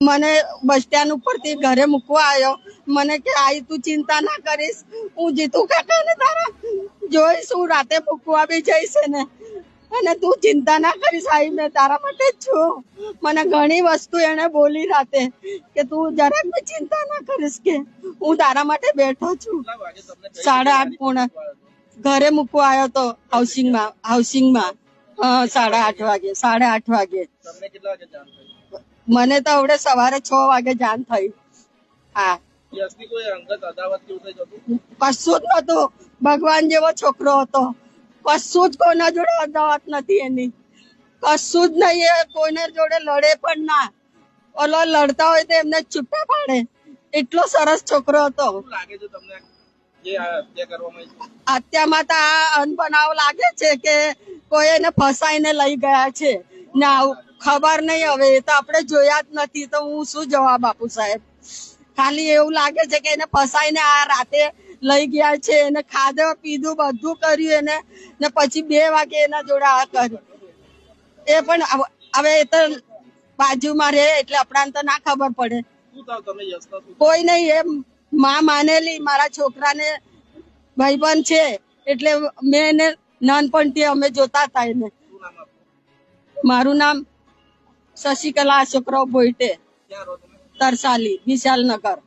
મને bus stand ઉપરથી ઘરે મૂકવા આવ્યો. મને કે, આઈ, તું ચિંતા ના કરીશ. હું જીતુ કાકાને તારા જોઈશ હું રાતે મૂકવા બી જઈશ ને અને તું ચિંતા ના કરીશ. આઈ, મેં તારા માટે જ છું. મને ઘણી વસ્તુ એને બોલી રાતે કે, તું જરાક બી ચિંતા ના કરીશ કે, હું તારા માટે બેઠો છું. સાડા આઠ પૂર્ણ ઘરે મૂકવા આવ્યો તો હાઉસિંગમાં હાઉસિંગમાં સાડા આઠ વાગે, સાડા આઠ વાગે. મને તો આવડે સવારે છ વાગે જાન થઈ હા કશું જ નતું ભગવાન જેવો છોકરો હતો. કશું જ કોના જોડે અદાવત નથી એની. કશું જ નહીં એ કોઈને જોડે લડે પણ ના. ઓલો લડતા હોય તો એમને છૂટા પાડે. એટલો સરસ છોકરો હતો. અત્યારમાં હત્યામાં તો આ અનબનાવ લાગે છે કે કોઈ એને ફસાઈને લઈ ગયા છે. ને આવું ખબર નહીં હવે એ તો આપણે જોયા જ નથી તો હું શું જવાબ આપું સાહેબ? ખાલી એવું લાગે છે કે એને ફસાઈને આ રાતે લઈ ગયા છે એને ખાધું પીધું બધું કર્યું એને ને પછી બે વાગે એના જોડે આ કર્યું. એ પણ હવે- એ તો બાજુમાં રહે એટલે આપણાને તો ના ખબર પડે. કોઈ નહીં એમ માં માનેલી મારા છોકરાને ભાઈબંધ છે એટલે મેં એને નાનપણથી અમે જોતા હતા એને. મારું નામ શશિકલા અશોકરાવ ભોઈટે તરસાલી વિશાલનગર.